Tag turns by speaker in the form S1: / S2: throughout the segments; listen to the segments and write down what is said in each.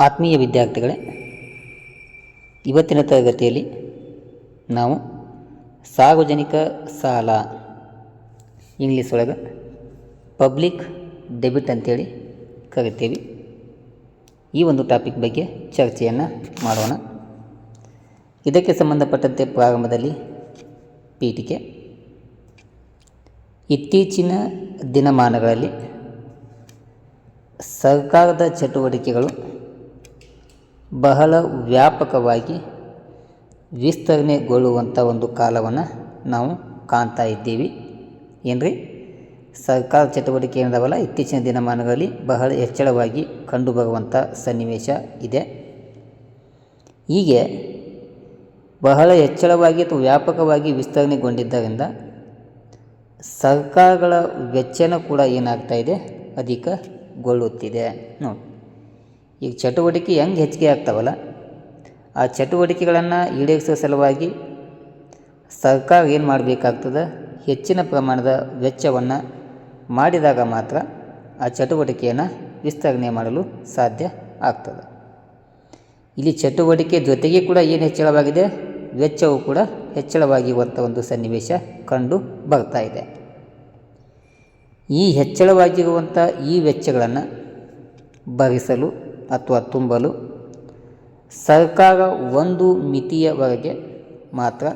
S1: ಆತ್ಮೀಯ ವಿದ್ಯಾರ್ಥಿಗಳೇ, ಇವತ್ತಿನ ತರಗತಿಯಲ್ಲಿ ನಾವು ಸಾರ್ವಜನಿಕ ಸಾಲ ಇಂಗ್ಲೀಷ್ ಒಳಗೆ ಪಬ್ಲಿಕ್ ಡೆಬಿಟ್ ಅಂತೇಳಿ ಕರಿತೀವಿ. ಈ ಒಂದು ಟಾಪಿಕ್ ಬಗ್ಗೆ ಚರ್ಚೆಯನ್ನು ಮಾಡೋಣ. ಇದಕ್ಕೆ ಸಂಬಂಧಪಟ್ಟಂತೆ ಪ್ರಾರಂಭದಲ್ಲಿ ಪೀಠಿಕೆ. ಇತ್ತೀಚಿನ ದಿನಮಾನಗಳಲ್ಲಿ ಸರ್ಕಾರದ ಚಟುವಟಿಕೆಗಳು ಬಹಳ ವ್ಯಾಪಕವಾಗಿ ವಿಸ್ತರಣೆಗೊಳ್ಳುವಂಥ ಒಂದು ಕಾಲವನ್ನು ನಾವು ಕಾಣ್ತಾ ಇದ್ದೀವಿ. ಏನ್ರಿ? ಸರ್ಕಾರ ಚಟುವಟಿಕೆ ಏನದವಲ್ಲ? ಇತ್ತೀಚಿನ ದಿನಮಾನಗಳಲ್ಲಿ ಬಹಳ ಹೆಚ್ಚಳವಾಗಿ ಕಂಡುಬರುವಂಥ ಸನ್ನಿವೇಶ ಇದೆ. ಹೀಗೆ ಬಹಳ ಹೆಚ್ಚಳವಾಗಿ ಅಥವಾ ವ್ಯಾಪಕವಾಗಿ ವಿಸ್ತರಣೆಗೊಂಡಿದ್ದರಿಂದ ಸರ್ಕಾರಗಳ ವೆಚ್ಚನೂ ಕೂಡ ಏನಾಗ್ತಾ ಇದೆ? ಅಧಿಕಗೊಳ್ಳುತ್ತಿದೆ. ನೋಡಿ. ಈಗ ಚಟುವಟಿಕೆ ಹೆಂಗೆ ಹೆಚ್ಚಿಗೆ ಆಗ್ತಾವಲ್ಲ? ಆ ಚಟುವಟಿಕೆಗಳನ್ನು ಈಡೇರಿಸುವ ಸಲುವಾಗಿ ಸರ್ಕಾರ ಏನು ಮಾಡಬೇಕಾಗ್ತದೆ? ಹೆಚ್ಚಿನ ಪ್ರಮಾಣದ ವೆಚ್ಚವನ್ನು ಮಾಡಿದಾಗ ಮಾತ್ರ ಆ ಚಟುವಟಿಕೆಯನ್ನು ವಿಸ್ತರಣೆ ಮಾಡಲು ಸಾಧ್ಯ ಆಗ್ತದೆ. ಇಲ್ಲಿ ಚಟುವಟಿಕೆ ಜೊತೆಗೆ ಕೂಡ ಏನು ಹೆಚ್ಚಳವಾಗಿದೆ? ವೆಚ್ಚವು ಕೂಡ ಹೆಚ್ಚಳವಾಗಿರುವಂಥ ಒಂದು ಸನ್ನಿವೇಶ ಕಂಡು ಬರ್ತಾ ಇದೆ. ಈ ಹೆಚ್ಚಳವಾಗಿರುವಂಥ ಈ ವೆಚ್ಚಗಳನ್ನು ಭರಿಸಲು ಅಥವಾ ತುಂಬಲು ಸರ್ಕಾರ ಒಂದು ಮಿತಿಯವರೆಗೆ ಮಾತ್ರ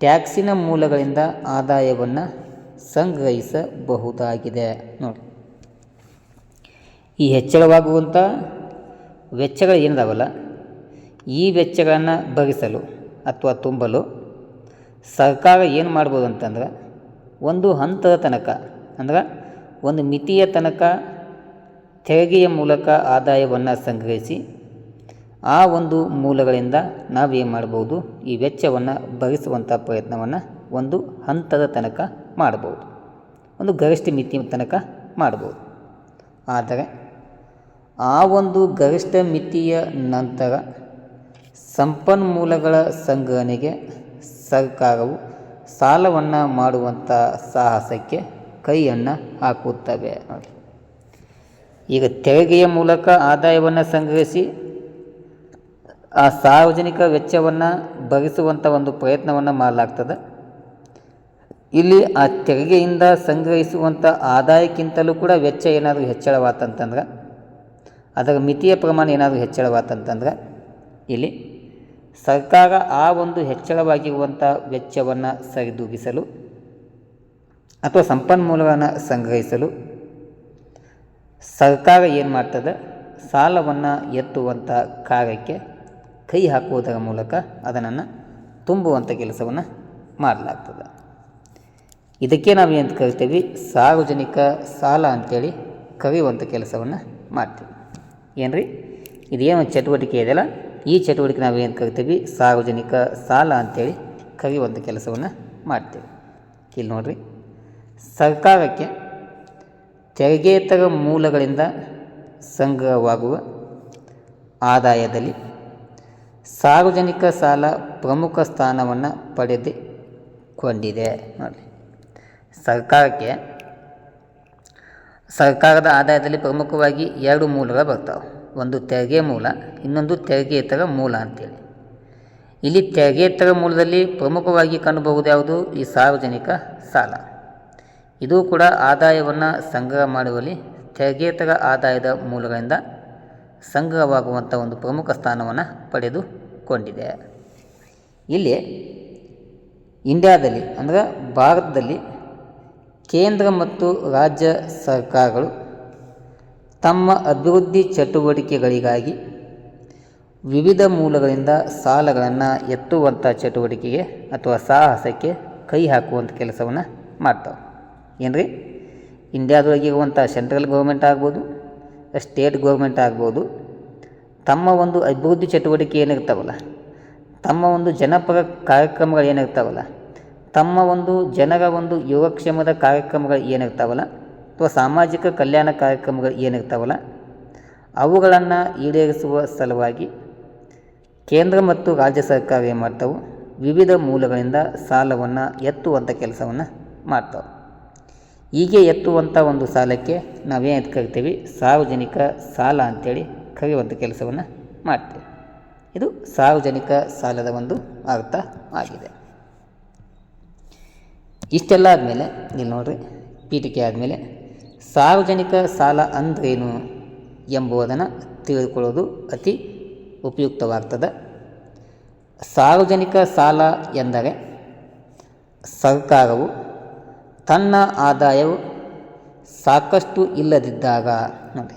S1: ಟ್ಯಾಕ್ಸಿನ ಮೂಲಗಳಿಂದ ಆದಾಯವನ್ನು ಸಂಗ್ರಹಿಸಬಹುದಾಗಿದೆ. ನೋಡಿ. ಈ ಹೆಚ್ಚಳವಾಗುವಂಥ ವೆಚ್ಚಗಳು ಏನಿದಾವಲ್ಲ? ಈ ವೆಚ್ಚಗಳನ್ನು ಭರಿಸಲು ಅಥವಾ ತುಂಬಲು ಸರ್ಕಾರ ಏನು ಮಾಡ್ಬೋದು ಅಂತಂದ್ರೆ ಒಂದು ಹಂತದ ತನಕ, ಅಂದ್ರೆ ಒಂದು ಮಿತಿಯ ತನಕ ತೆರಿಗೆಯ ಮೂಲಕ ಆದಾಯವನ್ನು ಸಂಗ್ರಹಿಸಿ, ಆ ಒಂದು ಮೂಲಗಳಿಂದ ನಾವೇನು ಮಾಡ್ಬೋದು? ಈ ವೆಚ್ಚವನ್ನು ಭರಿಸುವಂಥ ಪ್ರಯತ್ನವನ್ನು ಒಂದು ಹಂತದ ತನಕ ಮಾಡ್ಬೋದು. ಒಂದು ಗರಿಷ್ಠ ಮಿತಿ ತನಕ ಮಾಡ್ಬೋದು. ಆದರೆ, ಆ ಒಂದು ಗರಿಷ್ಠ ಮಿತಿಯ ನಂತರ ಸಂಪನ್ಮೂಲಗಳ ಸಂಗ್ರಹಣೆಗೆ ಸರ್ಕಾರವು ಸಾಲವನ್ನು ಮಾಡುವಂಥ ಸಾಹಸಕ್ಕೆ ಕೈಯನ್ನು ಹಾಕುತ್ತವೆ. ಈಗ ತೆರಿಗೆಯ ಮೂಲಕ ಆದಾಯವನ್ನು ಸಂಗ್ರಹಿಸಿ ಆ ಸಾರ್ವಜನಿಕ ವೆಚ್ಚವನ್ನು ಭರಿಸುವಂಥ ಒಂದು ಪ್ರಯತ್ನವನ್ನು ಮಾಡಲಾಗ್ತದೆ. ಇಲ್ಲಿ ಆ ತೆರಿಗೆಯಿಂದ ಸಂಗ್ರಹಿಸುವಂಥ ಆದಾಯಕ್ಕಿಂತಲೂ ಕೂಡ ವೆಚ್ಚ ಏನಾದರೂ ಹೆಚ್ಚಳವಾತಂತಂದ್ರೆ, ಅದರ ಮಿತಿಯ ಪ್ರಮಾಣ ಏನಾದರೂ ಹೆಚ್ಚಳವಾತಂತಂದ್ರೆ, ಇಲ್ಲಿ ಸರ್ಕಾರ ಆ ಒಂದು ಹೆಚ್ಚಳವಾಗಿರುವಂಥ ವೆಚ್ಚವನ್ನು ಸರಿದೂಗಿಸಲು ಅಥವಾ ಸಂಪನ್ಮೂಲಗಳನ್ನು ಸಂಗ್ರಹಿಸಲು ಸರ್ಕಾರ ಏನು ಮಾಡ್ತದೆ? ಸಾಲವನ್ನು ಎತ್ತುವಂಥ ಕಾರ್ಯಕ್ಕೆ ಕೈ ಹಾಕುವುದರ ಮೂಲಕ ಅದನ್ನು ತುಂಬುವಂಥ ಕೆಲಸವನ್ನು ಮಾಡಲಾಗ್ತದೆ. ಇದಕ್ಕೆ ನಾವು ಏನು ಕರಿತೀವಿ? ಸಾರ್ವಜನಿಕ ಸಾಲ ಅಂಥೇಳಿ ಕರೆಯುವಂಥ ಕೆಲಸವನ್ನು ಮಾಡ್ತೀವಿ. ಏನ್ರಿ? ಇದೇನು ಚಟುವಟಿಕೆ ಇದೆಯಲ್ಲ ಈ ಚಟುವಟಿಕೆ ನಾವು ಏನು ಕರಿತೀವಿ? ಸಾರ್ವಜನಿಕ ಸಾಲ ಅಂಥೇಳಿ ಕರೆಯುವಂಥ ಕೆಲಸವನ್ನು ಮಾಡ್ತೀವಿ. ಇಲ್ಲಿ ನೋಡಿರಿ, ಸರ್ಕಾರಕ್ಕೆ ತೆರಿಗೆಯೇತರ ಮೂಲಗಳಿಂದ ಸಂಗ್ರಹವಾಗುವ ಆದಾಯದಲ್ಲಿ ಸಾರ್ವಜನಿಕ ಸಾಲ ಪ್ರಮುಖ ಸ್ಥಾನವನ್ನು ಪಡೆದುಕೊಂಡಿದೆ. ನೋಡಿ ಸರ್ಕಾರಕ್ಕೆ ಸರ್ಕಾರದ ಆದಾಯದಲ್ಲಿ ಪ್ರಮುಖವಾಗಿ ಎರಡು ಮೂಲಗಳು ಬರ್ತಾವೆ. ಒಂದು ತೆರಿಗೆ ಮೂಲ, ಇನ್ನೊಂದು ತೆರಿಗೆಯೇತರ ಮೂಲ ಅಂತೇಳಿ. ಇಲ್ಲಿ ತೆರಿಗೆಯೇತರ ಮೂಲದಲ್ಲಿ ಪ್ರಮುಖವಾಗಿ ಕಾಣಬಹುದು ಯಾವುದು? ಈ ಸಾರ್ವಜನಿಕ ಸಾಲ. ಇದು ಕೂಡ ಆದಾಯವನ್ನು ಸಂಗ್ರಹ ಮಾಡುವಲ್ಲಿ ತೆರಿಗೆತರ ಆದಾಯದ ಮೂಲಗಳಿಂದ ಸಂಗ್ರಹವಾಗುವಂಥ ಒಂದು ಪ್ರಮುಖ ಸ್ಥಾನವನ್ನು ಪಡೆದುಕೊಂಡಿದೆ ಇಲ್ಲಿ ಇಂಡಿಯಾದಲ್ಲಿ ಅಂದರೆ ಭಾರತದಲ್ಲಿ ಕೇಂದ್ರ ಮತ್ತು ರಾಜ್ಯ ಸರ್ಕಾರಗಳು ತಮ್ಮ ಅಭಿವೃದ್ಧಿ ಚಟುವಟಿಕೆಗಳಿಗಾಗಿ ವಿವಿಧ ಮೂಲಗಳಿಂದ ಸಾಲಗಳನ್ನು ಎತ್ತುವಂಥ ಚಟುವಟಿಕೆಗೆ ಅಥವಾ ಸಾಹಸಕ್ಕೆ ಕೈ ಹಾಕುವಂಥ ಕೆಲಸವನ್ನು ಮಾಡ್ತಾವೆ ಏನು ರೀ ಇಂಡಿಯಾದೊಳಗಿರುವಂಥ ಸೆಂಟ್ರಲ್ ಗೌರ್ಮೆಂಟ್ ಆಗ್ಬೋದು, ಸ್ಟೇಟ್ ಗೌರ್ಮೆಂಟ್ ಆಗ್ಬೋದು, ತಮ್ಮ ಒಂದು ಅಭಿವೃದ್ಧಿ ಚಟುವಟಿಕೆ ಏನಿರ್ತಾವಲ್ಲ, ತಮ್ಮ ಒಂದು ಜನಪರ ಕಾರ್ಯಕ್ರಮಗಳು ಏನಿರ್ತಾವಲ್ಲ, ತಮ್ಮ ಒಂದು ಜನರ ಒಂದು ಯೋಗಕ್ಷೇಮದ ಕಾರ್ಯಕ್ರಮಗಳು ಏನಿರ್ತಾವಲ್ಲ, ಅಥವಾ ಸಾಮಾಜಿಕ ಕಲ್ಯಾಣ ಕಾರ್ಯಕ್ರಮಗಳು ಏನಿರ್ತಾವಲ್ಲ, ಅವುಗಳನ್ನು ಈಡೇರಿಸುವ ಸಲುವಾಗಿ ಕೇಂದ್ರ ಮತ್ತು ರಾಜ್ಯ ಸರ್ಕಾರ ಏನು ಮಾಡ್ತಾವೆ ವಿವಿಧ ಮೂಲಗಳಿಂದ ಸಾಲವನ್ನು ಎತ್ತುವಂಥ ಕೆಲಸವನ್ನು ಮಾಡ್ತಾವೆ. ಹೀಗೆ ಎತ್ತುವಂಥ ಒಂದು ಸಾಲಕ್ಕೆ ನಾವೇನು ಕರಿತೀವಿ ಸಾರ್ವಜನಿಕ ಸಾಲ ಅಂಥೇಳಿ ಕರೆಯುವಂಥ ಕೆಲಸವನ್ನು ಮಾಡ್ತೇವೆ. ಇದು ಸಾರ್ವಜನಿಕ ಸಾಲದ ಒಂದು ಅರ್ಥ ಆಗಿದೆ. ಇಷ್ಟೆಲ್ಲ ಆದಮೇಲೆ, ಇಲ್ಲಿ ನೋಡ್ರಿ, ಪೀಠಿಕೆ ಆದಮೇಲೆ, ಸಾರ್ವಜನಿಕ ಸಾಲ ಅಂದ್ರೇನು ಎಂಬುದನ್ನು ತಿಳಿದುಕೊಳ್ಳೋದು ಅತಿ ಉಪಯುಕ್ತವಾಗ್ತದೆ. ಸಾರ್ವಜನಿಕ ಸಾಲ ಎಂದರೆ ಸರ್ಕಾರವು ತನ್ನ ಆದಾಯವು ಸಾಕಷ್ಟು ಇಲ್ಲದಿದ್ದಾಗ, ನೋಡಿ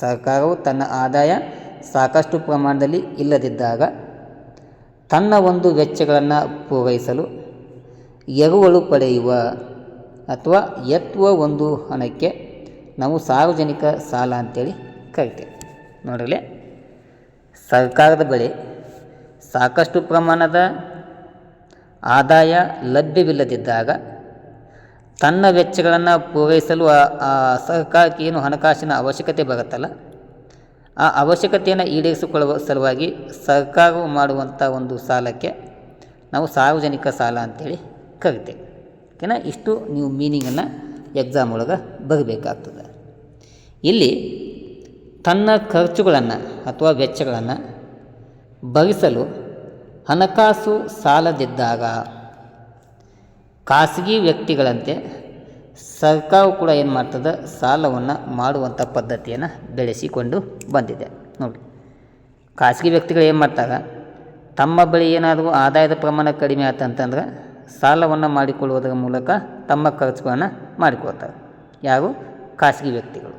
S1: ಸರ್ಕಾರವು ತನ್ನ ಆದಾಯ ಸಾಕಷ್ಟು ಪ್ರಮಾಣದಲ್ಲಿ ಇಲ್ಲದಿದ್ದಾಗ ತನ್ನ ಒಂದು ವೆಚ್ಚಗಳನ್ನು ಪೂರೈಸಲು ಎರುವಳು ಪಡೆಯುವ ಅಥವಾ ಎತ್ತುವ ಒಂದು ಹಣಕ್ಕೆ ನಾವು ಸಾರ್ವಜನಿಕ ಸಾಲ ಅಂತೇಳಿ ಕರಿತೇವೆ. ನೋಡಲಿ ಸರ್ಕಾರದ ಬಳಿ ಸಾಕಷ್ಟು ಪ್ರಮಾಣದ ಆದಾಯ ಲಭ್ಯವಿಲ್ಲದಿದ್ದಾಗ ತನ್ನ ವೆಚ್ಚಗಳನ್ನು ಪೂರೈಸಲು ಸರ್ಕಾರಕ್ಕೆ ಏನು ಹಣಕಾಸಿನ ಅವಶ್ಯಕತೆ ಬರುತ್ತಲ್ಲ, ಆ ಅವಶ್ಯಕತೆಯನ್ನು ಈಡೇರಿಸಿಕೊಳ್ಳುವ ಸಲುವಾಗಿ ಸರ್ಕಾರವು ಮಾಡುವಂಥ ಒಂದು ಸಾಲಕ್ಕೆ ನಾವು ಸಾರ್ವಜನಿಕ ಸಾಲ ಅಂತೇಳಿ ಕರಿತೇವೆ. ಓಕೆನಾ ಇಷ್ಟು ನೀವು ಮೀನಿಂಗನ್ನು ಎಕ್ಸಾಮ್ ಒಳಗೆ ಬರಬೇಕಾಗ್ತದೆ. ಇಲ್ಲಿ ತನ್ನ ಖರ್ಚುಗಳನ್ನು ಅಥವಾ ವೆಚ್ಚಗಳನ್ನು ಭರಿಸಲು ಹಣಕಾಸು ಸಾಲದಿದ್ದಾಗ ಖಾಸಗಿ ವ್ಯಕ್ತಿಗಳಂತೆ ಸರ್ಕಾರವು ಕೂಡ ಏನು ಮಾಡ್ತದೆ? ಸಾಲವನ್ನು ಮಾಡುವಂಥ ಪದ್ಧತಿಯನ್ನು ಬೆಳೆಸಿಕೊಂಡು ಬಂದಿದೆ. ನೋಡಿ, ಖಾಸಗಿ ವ್ಯಕ್ತಿಗಳು ಏನು ಮಾಡ್ತಾರೆ ತಮ್ಮ ಬಳಿ ಏನಾದರೂ ಆದಾಯದ ಪ್ರಮಾಣ ಕಡಿಮೆ ಆತಂತಂದ್ರೆ ಸಾಲವನ್ನು ಮಾಡಿಕೊಳ್ಳುವುದರ ಮೂಲಕ ತಮ್ಮ ಖರ್ಚುಗಳನ್ನು ಮಾಡಿಕೊಳ್ತಾರೆ. ಯಾರು? ಖಾಸಗಿ ವ್ಯಕ್ತಿಗಳು.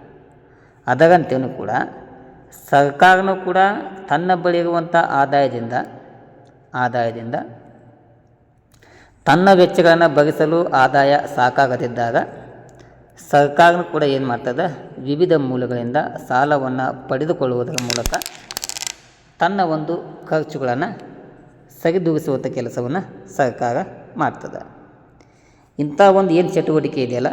S1: ಅದರಂತೆಯೂ ಕೂಡ ಸರ್ಕಾರನೂ ಕೂಡ ತನ್ನ ಬಳಿ ಇರುವಂಥ ಆದಾಯದಿಂದ ಆದಾಯದಿಂದ ತನ್ನ ವೆಚ್ಚಗಳನ್ನು ಭರಿಸಲು ಆದಾಯ ಸಾಕಾಗದಿದ್ದಾಗ ಸರ್ಕಾರ ಕೂಡ ಏನು ಮಾಡ್ತದೆ? ವಿವಿಧ ಮೂಲಗಳಿಂದ ಸಾಲವನ್ನು ಪಡೆದುಕೊಳ್ಳುವುದರ ಮೂಲಕ ತನ್ನ ಒಂದು ಖರ್ಚುಗಳನ್ನು ಸರಿದೂಗಿಸುವಂಥ ಕೆಲಸವನ್ನು ಸರ್ಕಾರ ಮಾಡ್ತದೆ. ಇಂಥ ಒಂದು ಏನು ಚಟುವಟಿಕೆ ಇದೆಯಲ್ಲ?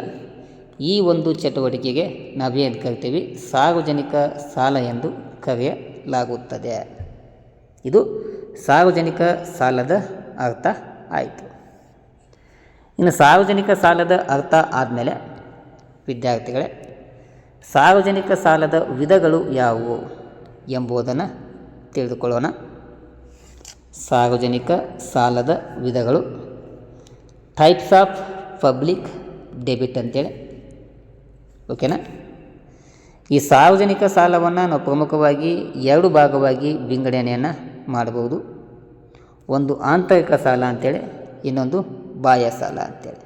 S1: ಈ ಒಂದು ಚಟುವಟಿಕೆಗೆ ನಾವೇನು ಕರಿತೀವಿ? ಸಾರ್ವಜನಿಕ ಸಾಲ ಎಂದು ಕರೆಯಲಾಗುತ್ತದೆ. ಇದು ಸಾರ್ವಜನಿಕ ಸಾಲದ ಅರ್ಥ ಆಯಿತು. ಇನ್ನು ಸಾರ್ವಜನಿಕ ಸಾಲದ ಅರ್ಥ ಆದಮೇಲೆ ವಿದ್ಯಾರ್ಥಿಗಳೇ, ಸಾರ್ವಜನಿಕ ಸಾಲದ ವಿಧಗಳು ಯಾವುವು ಎಂಬುದನ್ನು ತಿಳಿದುಕೊಳ್ಳೋಣ. ಸಾರ್ವಜನಿಕ ಸಾಲದ ವಿಧಗಳು ಟೈಪ್ಸ್ ಆಫ್ ಪಬ್ಲಿಕ್ ಡೆಬಿಟ್ ಅಂತೇಳಿ. ಓಕೆನಾ ಈ ಸಾರ್ವಜನಿಕ ಸಾಲವನ್ನು ನಾವು ಪ್ರಮುಖವಾಗಿ ಎರಡು ಭಾಗವಾಗಿ ವಿಂಗಡಣೆಯನ್ನು ಮಾಡಬಹುದು. ಒಂದು ಆಂತರಿಕ ಸಾಲ ಅಂತೇಳಿ, ಇನ್ನೊಂದು ಬಾಹ್ಯ ಸಾಲ ಅಂತೇಳಿ.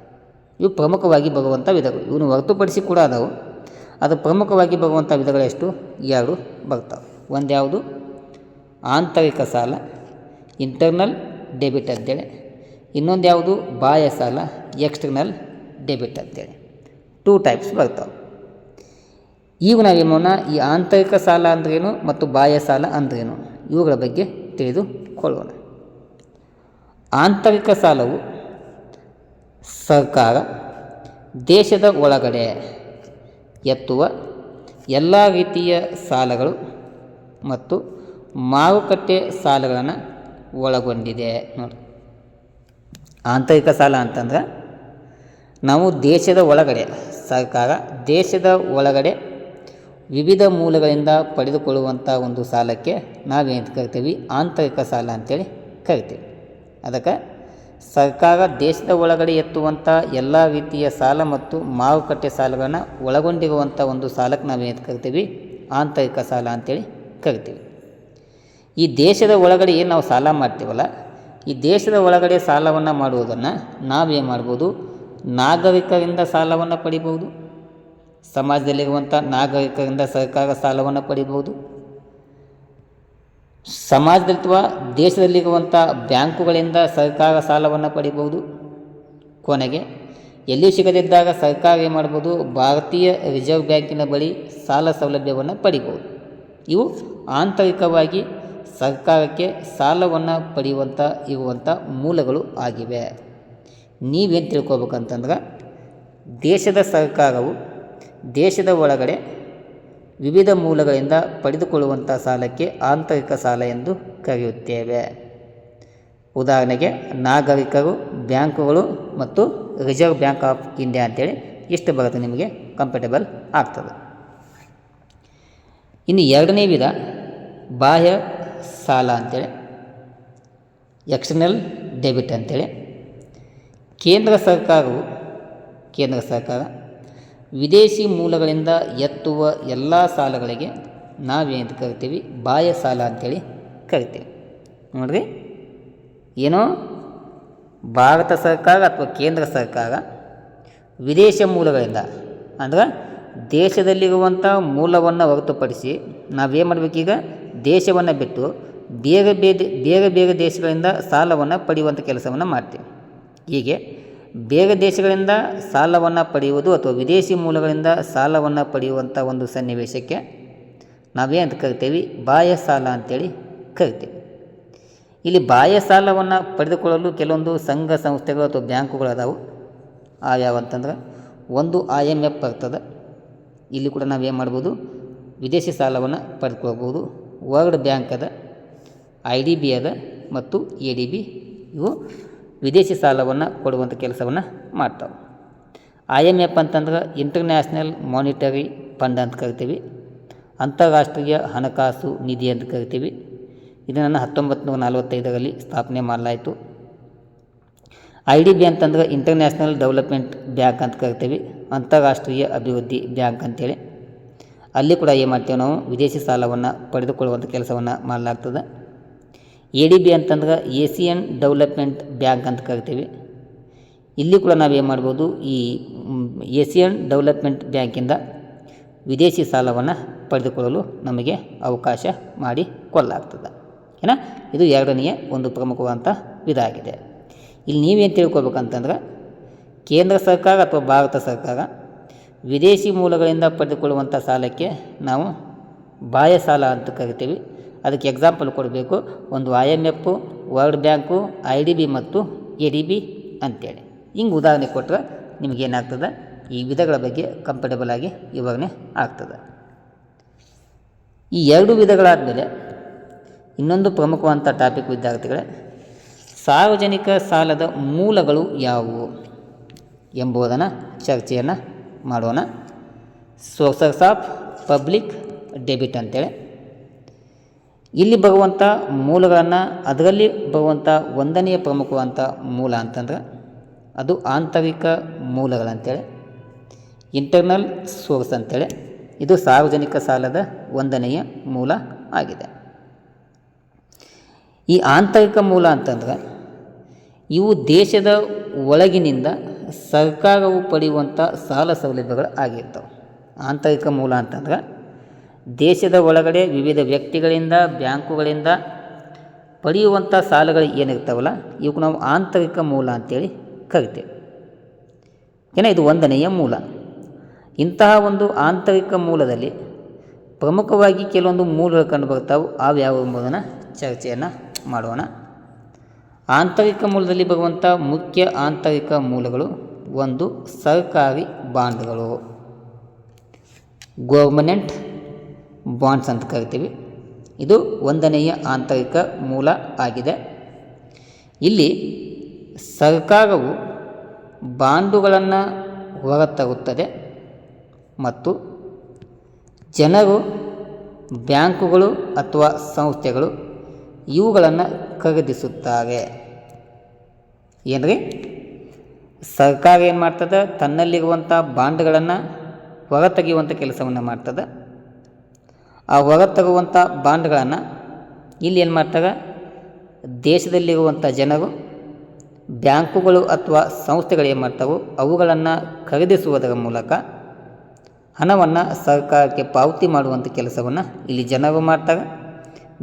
S1: ಇವು ಪ್ರಮುಖವಾಗಿ ಬರುವಂಥ ವಿಧಗಳು. ಇವನು ಹೊರತುಪಡಿಸಿ ಕೂಡ ಅದಾವು. ಅದು ಪ್ರಮುಖವಾಗಿ ಬರುವಂಥ ವಿಧಗಳೆಷ್ಟು ಎರಡು ಬರ್ತಾವೆ. ಒಂದು ಯಾವುದು ಆಂತರಿಕ ಸಾಲ ಇಂಟರ್ನಲ್ ಡೆಬಿಟ್ ಅಂತೇಳಿ. ಇನ್ನೊಂದು ಯಾವುದು ಬಾಯ ಸಾಲ ಎಕ್ಸ್ಟರ್ನಲ್ ಡೆಬಿಟ್ ಅಂತೇಳಿ ಟೂ ಟೈಪ್ಸ್ ಬರ್ತಾವೆ ಈಗ ನಾವೇನೋಣ ಈ ಆಂತರಿಕ ಸಾಲ ಅಂದ್ರೇನು ಮತ್ತು ಬಾಹ್ಯ ಸಾಲ ಅಂದ್ರೇನು? ಇವುಗಳ ಬಗ್ಗೆ ತಿಳಿದುಕೊಳ್ಳೋಣ. ಆಂತರಿಕ ಸಾಲವು ಸರ್ಕಾರ ದೇಶದ ಒಳಗಡೆ ಎತ್ತುವ ಎಲ್ಲ ರೀತಿಯ ಸಾಲಗಳು ಮತ್ತು ಮಾರುಕಟ್ಟೆ ಸಾಲಗಳನ್ನು ಒಳಗೊಂಡಿದೆ. ನೋಡಿ. ಆಂತರಿಕ ಸಾಲ ಅಂತಂದ್ರೆ ನಾವು ದೇಶದ ಒಳಗಡೆ, ಸರ್ಕಾರ ದೇಶದ ಒಳಗಡೆ ವಿವಿಧ ಮೂಲಗಳಿಂದ ಪಡೆದುಕೊಳ್ಳುವಂಥ ಒಂದು ಸಾಲಕ್ಕೆ ನಾವೇನು ಕರಿತೀವಿ? ಆಂತರಿಕ ಸಾಲ ಅಂತೇಳಿ ಕರಿತೀವಿ. ಅದಕ್ಕೆ ಸರ್ಕಾರ ದೇಶದ ಒಳಗಡೆ ಎತ್ತುವಂಥ ಎಲ್ಲ ರೀತಿಯ ಸಾಲ ಮತ್ತು ಮಾರುಕಟ್ಟೆ ಸಾಲಗಳನ್ನು ಒಳಗೊಂಡಿರುವಂಥ ಒಂದು ಸಾಲಕ್ಕೆ ನಾವು ಏನು ಕರಿತೀವಿ? ಆಂತರಿಕ ಸಾಲ ಅಂತೇಳಿ ಕರಿತೀವಿ. ಈ ದೇಶದ ಒಳಗಡೆ ಏನು ನಾವು ಸಾಲ ಮಾಡ್ತೀವಲ್ಲ, ಈ ದೇಶದ ಒಳಗಡೆ ಸಾಲವನ್ನು ಮಾಡುವುದನ್ನು ನಾವೇನು ಮಾಡ್ಬೋದು? ನಾಗರಿಕರಿಂದ ಸಾಲವನ್ನು ಪಡಿಬೋದು ಸಮಾಜದಲ್ಲಿರುವಂಥ ನಾಗರಿಕರಿಂದ ಸರ್ಕಾರ ಸಾಲವನ್ನು ಪಡಿಬೋದು ಸಮಾಜದಲ್ಲಿ ಅಥವಾ ದೇಶದಲ್ಲಿರುವಂಥ ಬ್ಯಾಂಕುಗಳಿಂದ ಸರ್ಕಾರ ಸಾಲವನ್ನು ಪಡಿಬೋದು ಕೊನೆಗೆ, ಎಲ್ಲಿ ಸಿಗದಿದ್ದಾಗ ಸರ್ಕಾರ ಏನು ಮಾಡ್ಬೋದು? ಭಾರತೀಯ ರಿಸರ್ವ್ ಬ್ಯಾಂಕಿನ ಬಳಿ ಸಾಲ ಸೌಲಭ್ಯವನ್ನು ಪಡಿಬೋದು ಇವು ಆಂತರಿಕವಾಗಿ ಸರ್ಕಾರಕ್ಕೆ ಸಾಲವನ್ನು ಪಡೆಯುವಂಥ, ಇರುವಂಥ ಮೂಲಗಳು ಆಗಿವೆ. ನೀವೇನು ತಿಳ್ಕೊಬೇಕಂತಂದ್ರೆ, ದೇಶದ ಸರ್ಕಾರವು ದೇಶದ ಒಳಗಡೆ ವಿವಿಧ ಮೂಲಗಳಿಂದ ಪಡೆದುಕೊಳ್ಳುವಂಥ ಸಾಲಕ್ಕೆ ಆಂತರಿಕ ಸಾಲ ಎಂದು ಕರೆಯುತ್ತೇವೆ. ಉದಾಹರಣೆಗೆ ನಾಗರಿಕರು, ಬ್ಯಾಂಕುಗಳು ಮತ್ತು ರಿಸರ್ವ್ ಬ್ಯಾಂಕ್ ಆಫ್ ಇಂಡಿಯಾ ಅಂತೇಳಿ ಇಷ್ಟು ಬರುತ್ತೆ ನಿಮಗೆ? ಕಂಫರ್ಟೇಬಲ್ ಆಗ್ತದೆ. ಇನ್ನು ಎರಡನೇ ವಿಧ ಬಾಹ್ಯ ಸಾಲ ಅಂತೇಳಿ. ಎಕ್ಸ್ಟರ್ನಲ್ ಡೆಬಿಟ್ ಅಂತೇಳಿ. ಕೇಂದ್ರ ಸರ್ಕಾರವು, ಕೇಂದ್ರ ಸರ್ಕಾರ ವಿದೇಶಿ ಮೂಲಗಳಿಂದ ಎತ್ತುವ ಎಲ್ಲ ಸಾಲಗಳಿಗೆ ನಾವೇನು ಕರಿತೀವಿ? ಬಾಯ ಸಾಲ ಅಂತೇಳಿ ಕರಿತೀವಿ. ನೋಡ್ರಿ. ಏನೋ? ಭಾರತ ಸರ್ಕಾರ ಅಥವಾ ಕೇಂದ್ರ ಸರ್ಕಾರ ವಿದೇಶ ಮೂಲಗಳಿಂದ ಅಂದ್ರೆ ದೇಶದಲ್ಲಿರುವಂಥ ಮೂಲವನ್ನು ಹೊರತುಪಡಿಸಿ ನಾವೇನು ಮಾಡಬೇಕೀಗ? ದೇಶವನ್ನು ಬಿಟ್ಟು ಬೇರೆ ಬೇರೆ ಬೇರೆ ಬೇರೆ ದೇಶಗಳಿಂದ ಸಾಲವನ್ನು ಪಡೆಯುವಂಥ ಕೆಲಸವನ್ನು ಮಾಡ್ತೀವಿ. ಹೀಗೆ ಬೇರೆ ದೇಶಗಳಿಂದ ಸಾಲವನ್ನು ಪಡೆಯುವುದು ಅಥವಾ ವಿದೇಶಿ ಮೂಲಗಳಿಂದ ಸಾಲವನ್ನು ಪಡೆಯುವಂಥ ಒಂದು ಸನ್ನಿವೇಶಕ್ಕೆ ನಾವೇನು ಕರಿತೇವೆ? ಬಾಹ್ಯ ಸಾಲ ಅಂತೇಳಿ ಕರಿತೇವೆ. ಇಲ್ಲಿ ಬಾಹ್ಯ ಸಾಲವನ್ನು ಪಡೆದುಕೊಳ್ಳಲು ಕೆಲವೊಂದು ಸಂಘ ಸಂಸ್ಥೆಗಳು ಅಥವಾ ಬ್ಯಾಂಕುಗಳು ಅದಾವು. ಯಾವ್ಯಾವ ಅಂತಂದ್ರೆ ಒಂದು ಐ ಎಂ ಎಫ್ ಬರ್ತದೆ. ಇಲ್ಲಿ ಕೂಡ ನಾವು ಏನು ಮಾಡ್ಬೋದು? ವಿದೇಶಿ ಸಾಲವನ್ನು ಪಡೆದುಕೊಳ್ಬೋದು ವರ್ಲ್ಡ್ ಬ್ಯಾಂಕ್ ಅದ, ಐ ಡಿ ಬಿ ಅದ ಮತ್ತು ಎ ಡಿ ಬಿ ಇವು ವಿದೇಶಿ ಸಾಲವನ್ನು ಕೊಡುವಂಥ ಕೆಲಸವನ್ನು ಮಾಡ್ತಾವೆ. ಐ ಎಂ ಎಫ್ ಅಂತಂದ್ರೆ ಇಂಟರ್ನ್ಯಾಷನಲ್ ಮಾನಿಟರಿ ಫಂಡ್ ಅಂತ ಕರಿತೀವಿ. ಅಂತಾರಾಷ್ಟ್ರೀಯ ಹಣಕಾಸು ನಿಧಿ ಅಂತ ಕರಿತೀವಿ. ಇದನ್ನು ಹತ್ತೊಂಬತ್ತು ನೂರ ನಲವತ್ತೈದರಲ್ಲಿ ಸ್ಥಾಪನೆ ಮಾಡಲಾಯಿತು. ಐ ಡಿ ಬಿ ಅಂತಂದ್ರೆ ಇಂಟರ್ನ್ಯಾಷನಲ್ ಡೆವಲಪ್ಮೆಂಟ್ ಬ್ಯಾಂಕ್ ಅಂತ ಕರಿತೀವಿ. ಅಂತಾರಾಷ್ಟ್ರೀಯ ಅಭಿವೃದ್ಧಿ ಬ್ಯಾಂಕ್ ಅಂತೇಳಿ. ಅಲ್ಲಿ ಕೂಡ ಏನು ಮಾಡ್ತೇವೆ ನಾವು ವಿದೇಶಿ ಸಾಲವನ್ನು ಪಡೆದುಕೊಳ್ಳುವಂಥ ಕೆಲಸವನ್ನು ಮಾಡಲಾಗ್ತದೆ. ಎ ಡಿ ಬಿ ಅಂತಂದ್ರೆ ಏಸಿಯನ್ ಡೆವಲಪ್ಮೆಂಟ್ ಬ್ಯಾಂಕ್ ಅಂತ ಕರಿತೀವಿ. ಇಲ್ಲಿ ಕೂಡ ನಾವೇನು ಮಾಡ್ಬೋದು, ಈ ಏಷಿಯನ್ ಡೆವಲಪ್ಮೆಂಟ್ ಬ್ಯಾಂಕಿಂದ ವಿದೇಶಿ ಸಾಲವನ್ನು ಪಡೆದುಕೊಳ್ಳಲು ನಮಗೆ ಅವಕಾಶ ಮಾಡಿ ಕೊಡಲಾಗ್ತದೆ. ಏನ? ಇದು ಎರಡನೆಯ ಒಂದು ಪ್ರಮುಖವಾದಂಥ ವಿಧ ಆಗಿದೆ. ಇಲ್ಲಿ ನೀವೇನು ತಿಳ್ಕೊಬೇಕಂತಂದ್ರೆ, ಕೇಂದ್ರ ಸರ್ಕಾರ ಅಥವಾ ಭಾರತ ಸರ್ಕಾರ ವಿದೇಶಿ ಮೂಲಗಳಿಂದ ಪಡೆದುಕೊಳ್ಳುವಂಥ ಸಾಲಕ್ಕೆ ನಾವು ಬಾಹ್ಯ ಸಾಲ ಅಂತ ಕರಿತೀವಿ. ಅದಕ್ಕೆ ಎಕ್ಸಾಂಪಲ್ ಕೊಡಬೇಕು. ಒಂದು I M F world bank I D B ಮತ್ತು ಎ ಡಿ ಬಿ ಅಂತೇಳಿ. ಹಿಂಗೆ ಉದಾಹರಣೆ ಕೊಟ್ಟರೆ ನಿಮಗೇನಾಗ್ತದೆ ಈ ವಿಧಗಳ ಬಗ್ಗೆ ಕಂಫರ್ಟಬಲ್ ಆಗಿ ವಿವರಣೆ ಆಗ್ತದೆ. ಈ ಎರಡು ವಿಧಗಳಾದಮೇಲೆ ಇನ್ನೊಂದು ಪ್ರಮುಖವಾದಂಥ ಟಾಪಿಕ್ ವಿದ್ಯಾರ್ಥಿಗಳೇ ಸಾರ್ವಜನಿಕ ಸಾಲದ ಮೂಲಗಳು ಯಾವುವು ಎಂಬುದನ್ನು ಚರ್ಚೆಯನ್ನು ಮಾಡೋಣ. ಸೋರ್ಸಸ್ ಆಫ್ ಪಬ್ಲಿಕ್ ಡೆಬಿಟ್ ಅಂತೇಳಿ. ಇಲ್ಲಿ ಬರುವಂಥ ಮೂಲಗಳನ್ನು, ಅದರಲ್ಲಿ ಬರುವಂಥ ಒಂದನೆಯ ಪ್ರಮುಖವಾದಂಥ ಮೂಲ ಅಂತಂದ್ರೆ ಅದು ಆಂತರಿಕ ಮೂಲಗಳಂತೇಳಿ ಇಂಟರ್ನಲ್ ಸೋರ್ಸ್ ಅಂತೇಳಿ, ಇದು ಸಾರ್ವಜನಿಕ ಸಾಲದ ಒಂದನೆಯ ಮೂಲ ಆಗಿದೆ. ಈ ಆಂತರಿಕ ಮೂಲ ಅಂತಂದ್ರೆ ಇವು ದೇಶದ ಒಳಗಿನಿಂದ ಸರ್ಕಾರವು ಪಡೆಯುವಂಥ ಸಾಲ ಸೌಲಭ್ಯಗಳು ಆಗಿರ್ತವೆ. ಆಂತರಿಕ ಮೂಲ ಅಂತಂದ್ರೆ ದೇಶದ ಒಳಗಡೆ ವಿವಿಧ ವ್ಯಕ್ತಿಗಳಿಂದ, ಬ್ಯಾಂಕುಗಳಿಂದ ಪಡೆಯುವಂಥ ಸಾಲಗಳು ಏನಿರ್ತಾವಲ್ಲ, ಇವಕ್ಕೆ ನಾವು ಆಂತರಿಕ ಮೂಲ ಅಂತೇಳಿ ಕರಿತೇವೆ. ಏನ ಇದು ಒಂದನೆಯ ಮೂಲ. ಇಂತಹ ಒಂದು ಆಂತರಿಕ ಮೂಲದಲ್ಲಿ ಪ್ರಮುಖವಾಗಿ ಕೆಲವೊಂದು ಮೂಲಗಳು ಕಂಡು ಬರ್ತಾವೆ. ಅವು ಯಾವ ಎಂಬುದನ್ನು ಚರ್ಚೆಯನ್ನು ಮಾಡೋಣ. ಆಂತರಿಕ ಮೂಲದಲ್ಲಿ ಬರುವಂಥ ಮುಖ್ಯ ಆಂತರಿಕ ಮೂಲಗಳು ಒಂದು ಸರ್ಕಾರಿ ಬಾಂಡ್ಗಳು. ಗೌರ್ಮನೆಂಟ್ ಬಾಂಡ್ಸ್ ಅಂತ ಕರಿತೀವಿ. ಇದು ಒಂದನೆಯ ಆಂತರಿಕ ಮೂಲ ಆಗಿದೆ. ಇಲ್ಲಿ ಸರ್ಕಾರವು ಬಾಂಡುಗಳನ್ನು ಹೊರತರುತ್ತದೆ ಮತ್ತು ಜನರು ಬ್ಯಾಂಕುಗಳು ಅಥವಾ ಸಂಸ್ಥೆಗಳು ಇವುಗಳನ್ನು ಖರೀದಿಸುತ್ತಾರೆ. ಏನ್ರಿ? ಸರ್ಕಾರ ಏನು ಮಾಡ್ತದೆ? ತನ್ನಲ್ಲಿರುವಂಥ ಬಾಂಡ್ಗಳನ್ನು ಹೊರತೆಗೆಯುವಂಥ ಕೆಲಸವನ್ನು ಮಾಡ್ತದೆ. ಆ ಹೊರತರುವಂಥ ಬಾಂಡ್ಗಳನ್ನು ಇಲ್ಲಿ ಏನು ಮಾಡ್ತಾರೆ ದೇಶದಲ್ಲಿರುವಂಥ ಜನರು, ಬ್ಯಾಂಕುಗಳು ಅಥವಾ ಸಂಸ್ಥೆಗಳು ಏನು ಮಾಡ್ತಾವೆ? ಅವುಗಳನ್ನು ಖರೀದಿಸುವುದರ ಮೂಲಕ ಹಣವನ್ನು ಸರ್ಕಾರಕ್ಕೆ ಪಾವತಿ ಮಾಡುವಂಥ ಕೆಲಸವನ್ನು ಇಲ್ಲಿ ಜನರು ಮಾಡ್ತಾರೆ,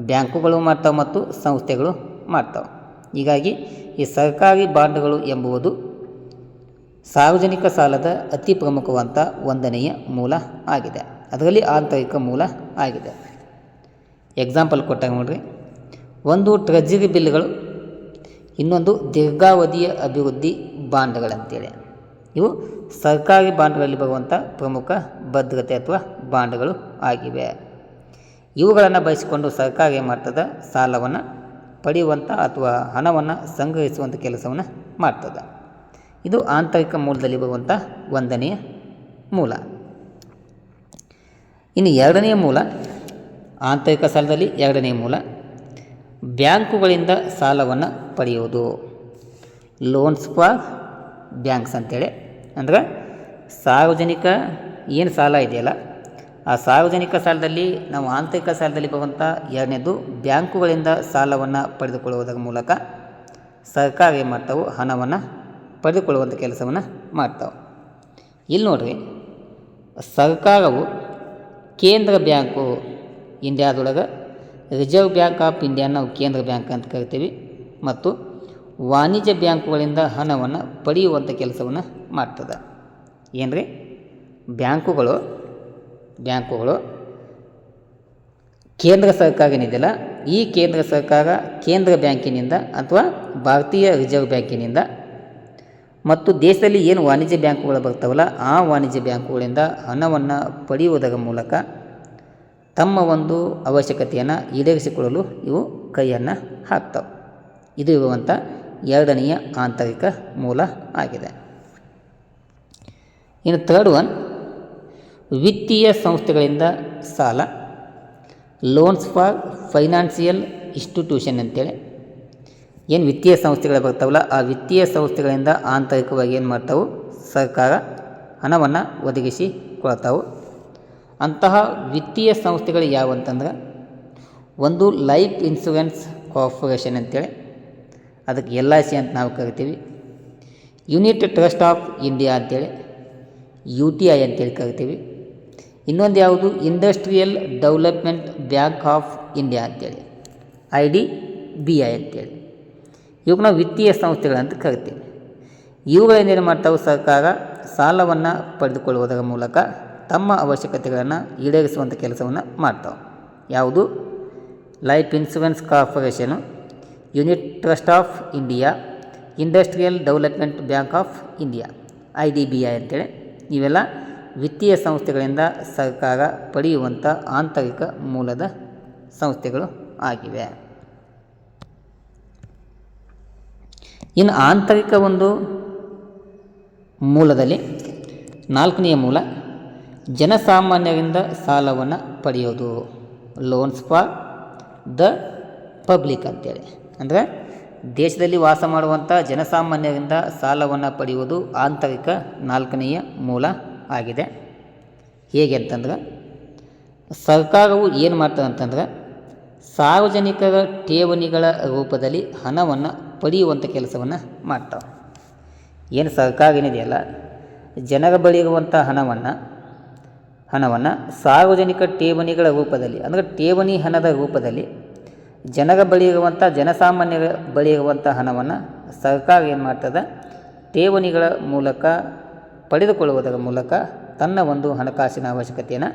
S1: ಬ್ಯಾಂಕುಗಳು ಮಾಡ್ತಾವೆ ಮತ್ತು ಸಂಸ್ಥೆಗಳು ಮಾಡ್ತಾವೆ. ಹೀಗಾಗಿ ಈ ಸರ್ಕಾರಿ ಬಾಂಡ್ಗಳು ಎಂಬುವುದು ಸಾರ್ವಜನಿಕ ಸಾಲದ ಅತಿ ಪ್ರಮುಖವಂಥ ಒಂದನೆಯ ಮೂಲ ಆಗಿದೆ. ಅದರಲ್ಲಿ ಆಂತರಿಕ ಮೂಲ ಆಗಿದೆ. ಎಕ್ಸಾಂಪಲ್ ಕೊಟ್ಟಾಗ ನೋಡ್ರಿ. ಒಂದು ಟ್ರೆಜರಿ ಬಿಲ್ಗಳು ಇನ್ನೊಂದು ದೀರ್ಘಾವಧಿಯ ಅಭಿವೃದ್ಧಿ ಬಾಂಡ್ಗಳಂತೇಳಿ. ಇವು ಸರ್ಕಾರಿ ಬಾಂಡ್ಗಳಲ್ಲಿ ಬರುವಂಥ ಪ್ರಮುಖ ಭದ್ರತೆ ಅಥವಾ ಬಾಂಡ್ಗಳು ಆಗಿವೆ. ಇವುಗಳನ್ನು ಬಯಸಿಕೊಂಡು ಸರ್ಕಾರ ಏನು ಮಾಡ್ತದೆ ಸಾಲವನ್ನು ಪಡೆಯುವಂಥ ಅಥವಾ ಹಣವನ್ನು ಸಂಗ್ರಹಿಸುವಂಥ ಕೆಲಸವನ್ನು ಮಾಡ್ತದೆ. ಇದು ಆಂತರಿಕ ಮೂಲದಲ್ಲಿ ಬರುವಂಥ ಒಂದನೆಯ ಮೂಲ. ಇನ್ನು ಎರಡನೆಯ ಮೂಲ, ಆಂತರಿಕ ಸಾಲದಲ್ಲಿ ಎರಡನೇ ಮೂಲ, ಬ್ಯಾಂಕುಗಳಿಂದ ಸಾಲವನ್ನು ಪಡೆಯುವುದು. ಲೋನ್ಸ್ ಫಾರ್ ಬ್ಯಾಂಕ್ಸ್ ಅಂತೇಳಿ. ಅಂದ್ರೆ ಸಾರ್ವಜನಿಕ, ಏನು ಸಾಲ ಇದೆಯಲ್ಲ, ಆ ಸಾರ್ವಜನಿಕ ಸಾಲದಲ್ಲಿ, ನಾವು ಆಂತರಿಕ ಸಾಲದಲ್ಲಿ ಬರುವಂಥ ಎರಡನೇದು ಬ್ಯಾಂಕುಗಳಿಂದ ಸಾಲವನ್ನು ಪಡೆದುಕೊಳ್ಳುವುದರ ಮೂಲಕ ಸರ್ಕಾರ ಏನು ಮಾಡ್ತಾವೆ? ಹಣವನ್ನು ಪಡೆದುಕೊಳ್ಳುವಂಥ ಕೆಲಸವನ್ನು ಮಾಡ್ತಾವೆ. ಇಲ್ಲಿ ನೋಡ್ರಿ ಸರ್ಕಾರವು ಕೇಂದ್ರ ಬ್ಯಾಂಕು ಇಂಡಿಯಾದೊಳಗೆ ರಿಸರ್ವ್ ಬ್ಯಾಂಕ್ ಆಫ್ ಇಂಡಿಯಾ ನಾವು ಕೇಂದ್ರ ಬ್ಯಾಂಕ್ ಅಂತ ಕರಿತೀವಿ. ಮತ್ತು ವಾಣಿಜ್ಯ ಬ್ಯಾಂಕುಗಳಿಂದ ಹಣವನ್ನು ಪಡೆಯುವಂಥ ಕೆಲಸವನ್ನು ಮಾಡ್ತದೆ. ಏನ್ರಿ? ಬ್ಯಾಂಕುಗಳು ಬ್ಯಾಂಕುಗಳು ಕೇಂದ್ರ ಸರ್ಕಾರ ಏನಿದೆಯಲ್ಲ ಈ ಕೇಂದ್ರ ಸರ್ಕಾರ ಕೇಂದ್ರ ಬ್ಯಾಂಕಿನಿಂದ ಅಥವಾ ಭಾರತೀಯ ರಿಸರ್ವ್ ಬ್ಯಾಂಕಿನಿಂದ ಮತ್ತು ದೇಶದಲ್ಲಿ ಏನು ವಾಣಿಜ್ಯ ಬ್ಯಾಂಕುಗಳು ಬರ್ತಾವಲ್ಲ, ಆ ವಾಣಿಜ್ಯ ಬ್ಯಾಂಕುಗಳಿಂದ ಹಣವನ್ನು ಪಡೆಯುವುದರ ಮೂಲಕ ತಮ್ಮ ಒಂದು ಅವಶ್ಯಕತೆಯನ್ನು ಈಡೇರಿಸಿಕೊಳ್ಳಲು ಇವು ಕೈಯನ್ನು ಹಾಕ್ತವೆ. ಇದು ಇರುವಂಥ ಎರಡನೆಯ ಆಂತರಿಕ ಮೂಲ ಆಗಿದೆ. ಇನ್ನು ಥರ್ಡ್ ಒನ್ ವಿತ್ತೀಯ ಸಂಸ್ಥೆಗಳಿಂದ ಸಾಲ ಲೋನ್ಸ್ ಫಾರ್ ಫೈನಾನ್ಸಿಯಲ್ ಇನ್ಸ್ಟಿಟ್ಯೂಷನ್ ಅಂತೇಳಿ ಏನು ವಿತ್ತೀಯ ಸಂಸ್ಥೆಗಳು ಬರ್ತಾವಲ್ಲ, ಆ ವಿತ್ತೀಯ ಸಂಸ್ಥೆಗಳಿಂದ ಆಂತರಿಕವಾಗಿ ಏನು ಮಾಡ್ತಾವೆ? ಸರ್ಕಾರ ಹಣವನ್ನು ಒದಗಿಸಿ ಕೊಡ್ತಾವೆ ಅಂತಹ ವಿತ್ತೀಯ ಸಂಸ್ಥೆಗಳು ಯಾವಂತಂದ್ರೆ ಒಂದು ಲೈಫ್ ಇನ್ಶೂರೆನ್ಸ್ ಕಾರ್ಪೊರೇಷನ್ ಅಂತೇಳಿ, ಅದಕ್ಕೆ ಎಲ್ ಐ ಸಿ ಅಂತ ನಾವು ಕರಿತೀವಿ. ಯುನಿಟ್ ಟ್ರಸ್ಟ್ ಆಫ್ ಇಂಡಿಯಾ ಅಂತೇಳಿ, ಯು ಟಿ ಐ ಅಂತೇಳಿ ಕರಿತೀವಿ. ಇನ್ನೊಂದು ಯಾವುದು? Industrial development bank of India ಅಂತೇಳಿ, ಐ ಡಿ ಬಿ ಐ ಅಂತೇಳಿ. ಇವಾಗ ನಾವು ವಿತ್ತೀಯ ಸಂಸ್ಥೆಗಳಂತ ಕರಿತೀವಿ. ಇವುಗಳನ್ನೇನು ಮಾಡ್ತಾವೆ ಸರ್ಕಾರ ಸಾಲವನ್ನು ಪಡೆದುಕೊಳ್ಳುವುದರ ಮೂಲಕ ತಮ್ಮ ಅವಶ್ಯಕತೆಗಳನ್ನು ಈಡೇರಿಸುವಂಥ ಕೆಲಸವನ್ನು ಮಾಡ್ತಾವೆ. ಯಾವುದು? Life insurance corporation, unit trust of India, industrial development bank of India, I D B I ಅಂತೇಳಿ. ಇವೆಲ್ಲ ವಿತ್ತೀಯ ಸಂಸ್ಥೆಗಳಿಂದ ಸರ್ಕಾರ ಪಡೆಯುವಂಥ ಆಂತರಿಕ ಮೂಲದ ಸಂಸ್ಥೆಗಳು ಆಗಿವೆ. ಇನ್ನು ಆಂತರಿಕ ಒಂದು ಮೂಲದಲ್ಲಿ ನಾಲ್ಕನೆಯ ಮೂಲ, ಜನಸಾಮಾನ್ಯರಿಂದ ಸಾಲವನ್ನು ಪಡೆಯೋದು. ಲೋನ್ಸ್ ಫಾರ್ ದ ಪಬ್ಲಿಕ್ ಅಂತೇಳಿ. ಅಂದರೆ ದೇಶದಲ್ಲಿ ವಾಸ ಮಾಡುವಂಥ ಜನಸಾಮಾನ್ಯರಿಂದ ಸಾಲವನ್ನು ಪಡೆಯುವುದು ಆಂತರಿಕ ನಾಲ್ಕನೆಯ ಮೂಲ ಆಗಿದೆ. ಹೇಗೆ ಅಂತಂದ್ರೆ, ಸರ್ಕಾರವು ಏನು ಮಾಡ್ತದೆ ಅಂತಂದ್ರೆ ಸಾರ್ವಜನಿಕರ ಠೇವಣಿಗಳ ರೂಪದಲ್ಲಿ ಹಣವನ್ನು ಪಡೆಯುವಂಥ ಕೆಲಸವನ್ನು ಮಾಡ್ತಾವೆ. ಏನು ಸರ್ಕಾರ ಏನಿದೆಯಲ್ಲ ಜನರ ಬಳಿ ಇರುವಂಥ ಹಣವನ್ನು ಹಣವನ್ನು ಸಾರ್ವಜನಿಕ ಠೇವಣಿಗಳ ರೂಪದಲ್ಲಿ, ಅಂದರೆ ಠೇವಣಿ ಹಣದ ರೂಪದಲ್ಲಿ ಜನರ ಬಳಿ ಇರುವಂಥ ಜನಸಾಮಾನ್ಯರ ಬಳಿ ಇರುವಂಥ ಹಣವನ್ನು ಸರ್ಕಾರ ಏನು ಮಾಡ್ತದೆ? ಠೇವಣಿಗಳ ಮೂಲಕ ಪಡೆದುಕೊಳ್ಳುವುದರ ಮೂಲಕ ತನ್ನ ಒಂದು ಹಣಕಾಸಿನ ಅವಶ್ಯಕತೆಯನ್ನು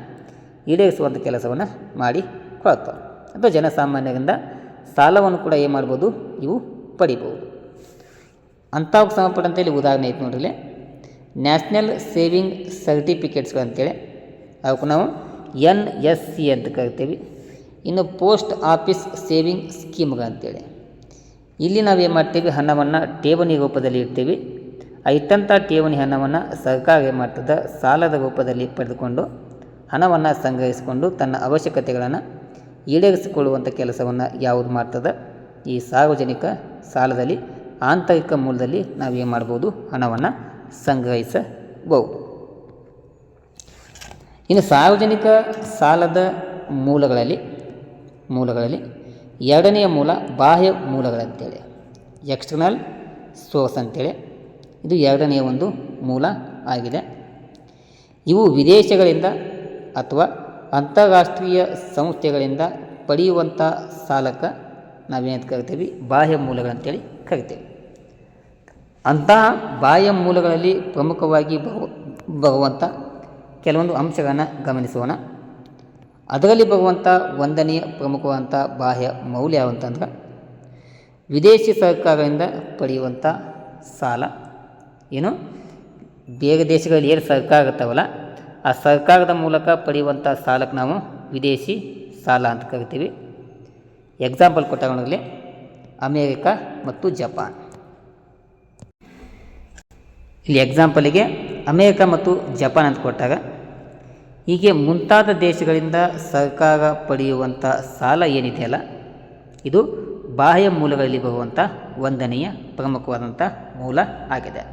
S1: ಈಡೇರಿಸುವಂಥ ಕೆಲಸವನ್ನು ಮಾಡಿ ಕೊಡ್ತವೆ. ಅಥವಾ ಜನಸಾಮಾನ್ಯರಿಂದ ಸಾಲವನ್ನು ಕೂಡ ಏನು ಮಾಡ್ಬೋದು? ಇವು ಪಡಿಬೋದು ಅಂಥವಕ್ಕೆ ಸಂಬಂಧಪಟ್ಟಂತೆ ಇಲ್ಲಿ ಉದಾಹರಣೆ ಐತೆ ನೋಡ್ರಿ ನ್ಯಾಷನಲ್ ಸೇವಿಂಗ್ ಸರ್ಟಿಫಿಕೇಟ್ಸ್ಗಳು ಅಂತೇಳಿ. ಅವಕ್ಕೆ ನಾವು ಎನ್ ಎಸ್ ಸಿ ಅಂತ ಕರಿತೀವಿ. ಇನ್ನು ಪೋಸ್ಟ್ ಆಫೀಸ್ ಸೇವಿಂಗ್ ಸ್ಕೀಮ್ಗಳಂತೇಳಿ ಇಲ್ಲಿ ನಾವು ಏನು ಮಾಡ್ತೀವಿ? ಹಣವನ್ನು ಠೇವಣಿ ರೂಪದಲ್ಲಿ ಇಡ್ತೀವಿ. ಇಟ್ಟಂಥ ಠೇವಣಿ ಹಣವನ್ನು ಸರ್ಕಾರ ಏನು ಮಾಡ್ತದೆ? ಸಾಲದ ರೂಪದಲ್ಲಿ ಪಡೆದುಕೊಂಡು ಹಣವನ್ನು ಸಂಗ್ರಹಿಸಿಕೊಂಡು ತನ್ನ ಅವಶ್ಯಕತೆಗಳನ್ನು ಈಡೇರಿಸಿಕೊಳ್ಳುವಂಥ ಕೆಲಸವನ್ನು ಯಾವುದು ಮಾಡ್ತದೆ? ಈ ಸಾರ್ವಜನಿಕ ಸಾಲದಲ್ಲಿ, ಆಂತರಿಕ ಮೂಲದಲ್ಲಿ ನಾವೇನು ಮಾಡ್ಬೋದು ಹಣವನ್ನು ಸಂಗ್ರಹಿಸಬಹುದು. ಇನ್ನು ಸಾರ್ವಜನಿಕ ಸಾಲದ ಮೂಲಗಳಲ್ಲಿ ಮೂಲಗಳಲ್ಲಿ ಎರಡನೆಯ ಮೂಲ ಬಾಹ್ಯ ಮೂಲಗಳಂತೇಳಿ ಎಕ್ಸ್ಟರ್ನಲ್ ಸೋರ್ಸ್ ಅಂತೇಳಿ, ಇದು ಎರಡನೆಯ ಒಂದು ಮೂಲ ಆಗಿದೆ. ಇವು ವಿದೇಶಗಳಿಂದ ಅಥವಾ ಅಂತಾರಾಷ್ಟ್ರೀಯ ಸಂಸ್ಥೆಗಳಿಂದ ಪಡೆಯುವಂಥ ಸಾಲಕ್ಕೆ ನಾವೇನು ಕರಿತೀವಿ? ಬಾಹ್ಯ ಮೂಲಗಳಂತೇಳಿ ಕರಿತೇವೆ. ಅಂತಹ ಬಾಹ್ಯ ಮೂಲಗಳಲ್ಲಿ ಪ್ರಮುಖವಾಗಿ ಬರು ಬರುವಂಥ ಕೆಲವೊಂದು ಅಂಶಗಳನ್ನು ಗಮನಿಸೋಣ. ಅದರಲ್ಲಿ ಬರುವಂಥ ಒಂದನೆಯ ಪ್ರಮುಖವಾದಂಥ ಬಾಹ್ಯ ಮೌಲ್ಯ ಯಾವಂತಂದ್ರೆ ವಿದೇಶಿ ಸರ್ಕಾರದಿಂದ ಪಡೆಯುವಂಥ ಸಾಲ. ಏನು? ಬೇರೆ ದೇಶಗಳಲ್ಲಿ ಏನು ಸರ್ಕಾರ ಇರ್ತಾವಲ್ಲ, ಆ ಸರ್ಕಾರದ ಮೂಲಕ ಪಡೆಯುವಂಥ ಸಾಲಕ್ಕೆ ನಾವು ವಿದೇಶಿ ಸಾಲ ಅಂತ ಕರಿತೀವಿ. ಎಕ್ಸಾಂಪಲ್ ಕೊಟ್ಟಾಗಲಿ ಅಮೇರಿಕಾ ಮತ್ತು ಜಪಾನ್. ಇಲ್ಲಿ ಎಕ್ಸಾಂಪಲಿಗೆ ಅಮೇರಿಕಾ ಮತ್ತು ಜಪಾನ್ ಅಂತ ಕೊಟ್ಟಾಗ, ಹೀಗೆ ಮುಂತಾದ ದೇಶಗಳಿಂದ ಸರ್ಕಾರ ಪಡೆಯುವಂಥ ಸಾಲ ಏನಿದೆಯಲ್ಲ ಇದು ಬಾಹ್ಯ ಮೂಲಗಳಲ್ಲಿ ಬರುವಂಥ ಒಂದನೆಯ ಪ್ರಮುಖವಾದಂಥ ಮೂಲ ಆಗಿದೆ.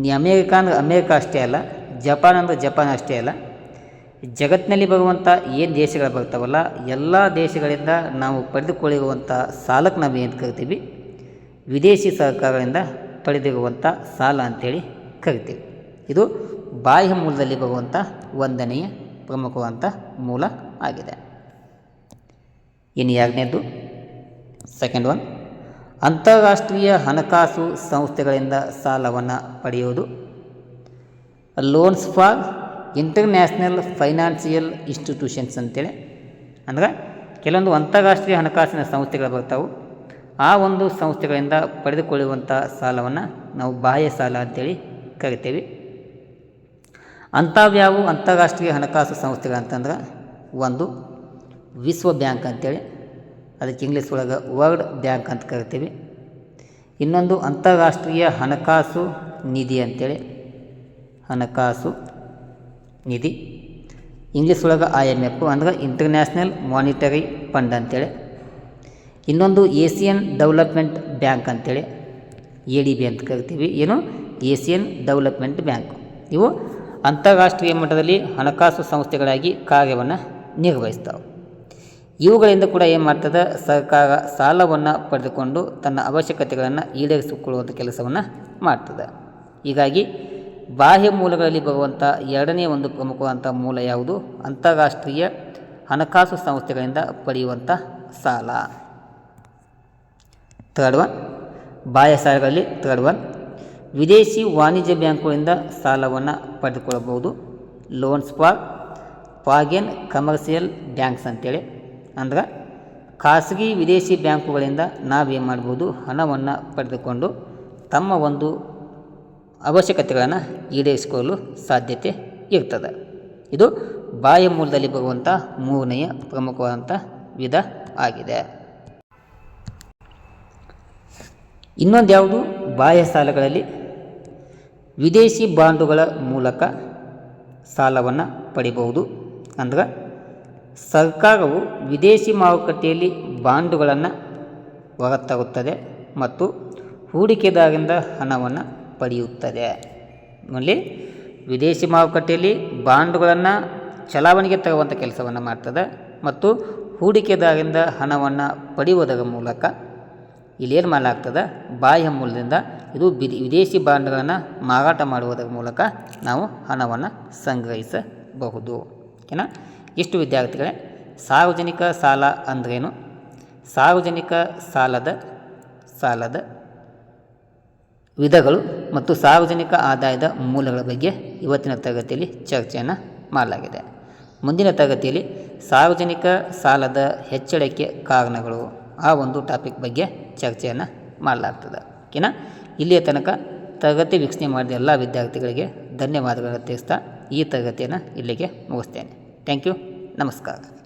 S1: ನೀ ಅಮೇರಿಕ ಅಂದರೆ ಅಮೇರಿಕ ಅಷ್ಟೇ ಅಲ್ಲ, ಜಪಾನ್ ಅಂದರೆ ಜಪಾನ್ ಅಷ್ಟೇ ಅಲ್ಲ ಜಗತ್ತಿನಲ್ಲಿ ಬರುವಂಥ ಏನು ದೇಶಗಳು ಬರ್ತಾವಲ್ಲ, ಎಲ್ಲ ದೇಶಗಳಿಂದ ನಾವು ಪಡೆದುಕೊಳ್ಳಿರುವಂಥ ಸಾಲಕ್ಕೆ ನಾವು ಏನು ಕರಿತೀವಿ? ವಿದೇಶಿ ಸರ್ಕಾರಗಳಿಂದ ಪಡೆದಿರುವಂಥ ಸಾಲ ಅಂಥೇಳಿ ಕರಿತೀವಿ. ಇದು ಬಾಹ್ಯ ಮೂಲದಲ್ಲಿ ಬರುವಂಥ ಒಂದನೆಯ ಪ್ರಮುಖವಾದಂಥ ಮೂಲ ಆಗಿದೆ. ಇನ್ನು ಎರಡನೇದು ಸೆಕೆಂಡ್ ಒನ್ ಅಂತಾರಾಷ್ಟ್ರೀಯ ಹಣಕಾಸು ಸಂಸ್ಥೆಗಳಿಂದ ಸಾಲವನ್ನು ಪಡೆಯುವುದು. Loans for international financial institutions ಅಂತೇಳಿ. ಅಂದ್ರೆ ಕೆಲವೊಂದು ಅಂತಾರಾಷ್ಟ್ರೀಯ ಹಣಕಾಸಿನ ಸಂಸ್ಥೆಗಳು ಬರ್ತಾವೆ. ಆ ಒಂದು ಸಂಸ್ಥೆಗಳಿಂದ ಪಡೆದುಕೊಳ್ಳುವಂಥ ಸಾಲವನ್ನು ನಾವು ಬಾಹ್ಯ ಸಾಲ ಅಂತೇಳಿ ಕರಿತೇವೆ. ಅಂಥವ್ಯಾವು ಅಂತಾರಾಷ್ಟ್ರೀಯ ಹಣಕಾಸು ಸಂಸ್ಥೆಗಳಂತಂದ್ರೆ ಒಂದು ವಿಶ್ವ ಬ್ಯಾಂಕ್ ಅಂತೇಳಿ. ಅದಕ್ಕೆ ಇಂಗ್ಲೀಷ್ ಒಳಗೆ ವರ್ಲ್ಡ್ ಬ್ಯಾಂಕ್ ಅಂತ ಕರಿತೀವಿ. ಇನ್ನೊಂದು ಅಂತಾರಾಷ್ಟ್ರೀಯ ಹಣಕಾಸು ನಿಧಿ ಅಂತೇಳಿ. ಹಣಕಾಸು ನಿಧಿ. ಇಂಗ್ಲೀಷ್ ಒಳಗೆ ಐ ಎಂ ಎಫ್ ಅಂದ್ರೆ ಇಂಟರ್ನ್ಯಾಷನಲ್ ಮಾನಿಟರಿ ಫಂಡ್ ಅಂತೇಳಿ. ಇನ್ನೊಂದು ಏಷಿಯನ್ ಡೆವಲಪ್ಮೆಂಟ್ ಬ್ಯಾಂಕ್ ಅಂತೇಳಿ ಎ ಡಿ ಬಿ ಅಂತ ಕರಿತೀವಿ. ಏನು? ಏಷಿಯನ್ ಡೆವಲಪ್ಮೆಂಟ್ ಬ್ಯಾಂಕ್ ಇವು ಅಂತಾರಾಷ್ಟ್ರೀಯ ಮಟ್ಟದಲ್ಲಿ ಹಣಕಾಸು ಸಂಸ್ಥೆಗಳಾಗಿ ಕಾರ್ಯವನ್ನು ನಿರ್ವಹಿಸ್ತವೆ. ಇವುಗಳಿಂದ ಕೂಡ ಏನು ಮಾಡ್ತದೆ? ಸರ್ಕಾರ ಸಾಲವನ್ನು ಪಡೆದುಕೊಂಡು ತನ್ನ ಅವಶ್ಯಕತೆಗಳನ್ನು ಈಡೇರಿಸಿಕೊಳ್ಳುವಂಥ ಕೆಲಸವನ್ನು ಮಾಡ್ತದೆ. ಹೀಗಾಗಿ ಬಾಹ್ಯ ಮೂಲಗಳಲ್ಲಿ ಬರುವಂಥ ಎರಡನೇ ಒಂದು ಪ್ರಮುಖವಾದಂಥ ಮೂಲ ಯಾವುದು? ಅಂತಾರಾಷ್ಟ್ರೀಯ ಹಣಕಾಸು ಸಂಸ್ಥೆಗಳಿಂದ ಪಡೆಯುವಂಥ ಸಾಲ. ಥರ್ಡ್ ಒನ್ ಬಾಹ್ಯ ಸಾಲಗಳಲ್ಲಿ ಥರ್ಡ್ ಒನ್ ವಿದೇಶಿ ವಾಣಿಜ್ಯ ಬ್ಯಾಂಕುಗಳಿಂದ ಸಾಲವನ್ನು ಪಡೆದುಕೊಳ್ಳಬಹುದು. Loans for foreign commercial banks ಅಂತೇಳಿ. ಅಂದ್ರೆ ಖಾಸಗಿ ವಿದೇಶಿ ಬ್ಯಾಂಕುಗಳಿಂದ ನಾವೇನು ಮಾಡ್ಬೋದು? ಹಣವನ್ನು ಪಡೆದುಕೊಂಡು ತಮ್ಮ ಒಂದು ಅವಶ್ಯಕತೆಗಳನ್ನು ಈಡೇರಿಸಿಕೊಳ್ಳಲು ಸಾಧ್ಯತೆ ಇರ್ತದೆ. ಇದು ಬಾಯ ಮೂಲದಲ್ಲಿ ಬರುವಂಥ ಮೂರನೆಯ ಪ್ರಮುಖವಾದಂಥ ವಿಧ ಆಗಿದೆ. ಇನ್ನೊಂದು ಯಾವುದು? ಬಾಹ್ಯ ಸಾಲಗಳಲ್ಲಿ ವಿದೇಶಿ ಬಾಂಡುಗಳ ಮೂಲಕ ಸಾಲವನ್ನು ಪಡಿಬಹುದು. ಅಂದ್ರೆ ಸರ್ಕಾರವು ವಿದೇಶಿ ಮಾರುಕಟ್ಟೆಯಲ್ಲಿ ಬಾಂಡುಗಳನ್ನು ಹೊರತರುತ್ತದೆ ಮತ್ತು ಹೂಡಿಕೆದಾರರಿಂದ ಹಣವನ್ನು ಪಡೆಯುತ್ತದೆ. ಅಲ್ಲಿ ವಿದೇಶಿ ಮಾರುಕಟ್ಟೆಯಲ್ಲಿ ಬಾಂಡುಗಳನ್ನು ಚಲಾವಣೆಗೆ ತರುವಂಥ ಕೆಲಸವನ್ನು ಮಾಡ್ತದೆ ಮತ್ತು ಹೂಡಿಕೆದಾರರಿಂದ ಹಣವನ್ನು ಪಡೆಯುವುದರ ಮೂಲಕ ಇಲ್ಲೇನು ಮಾಡಲಾಗ್ತದೆ? ಬಾಹ್ಯ ಮೂಲದಿಂದ ಇದು ವಿದೇಶಿ ಬಾಂಡ್ಗಳನ್ನು ಮಾರಾಟ ಮಾಡುವುದರ ಮೂಲಕ ನಾವು ಹಣವನ್ನು ಸಂಗ್ರಹಿಸಬಹುದು. ಓಕೆನಾ? ಇಷ್ಟು ವಿದ್ಯಾರ್ಥಿಗಳೇ, ಸಾರ್ವಜನಿಕ ಸಾಲ ಅಂದ್ರೇನು? ಸಾರ್ವಜನಿಕ ಸಾಲದ ಸಾಲದ ವಿಧಗಳು ಮತ್ತು ಸಾರ್ವಜನಿಕ ಆದಾಯದ ಮೂಲಗಳ ಬಗ್ಗೆ ಇವತ್ತಿನ ತರಗತಿಯಲ್ಲಿ ಚರ್ಚೆಯನ್ನು ಮಾಡಲಾಗಿದೆ. ಮುಂದಿನ ತರಗತಿಯಲ್ಲಿ ಸಾರ್ವಜನಿಕ ಸಾಲದ ಹೆಚ್ಚಳಕ್ಕೆ ಕಾರಣಗಳು ಆ ಒಂದು ಟಾಪಿಕ್ ಬಗ್ಗೆ ಚರ್ಚೆಯನ್ನು ಮಾಡಲಾಗ್ತದೆ. ಓಕೆನಾ? ಇಲ್ಲಿಯ ತನಕ ತರಗತಿ ವೀಕ್ಷಣೆ ಮಾಡಿದ ಎಲ್ಲ ವಿದ್ಯಾರ್ಥಿಗಳಿಗೆ ಧನ್ಯವಾದಗಳನ್ನು ತಿಳಿಸ್ತಾ ಈ ತರಗತಿಯನ್ನು ಇಲ್ಲಿಗೆ ಮುಗಿಸ್ತೇನೆ. Thank you. ನಮಸ್ಕಾರ.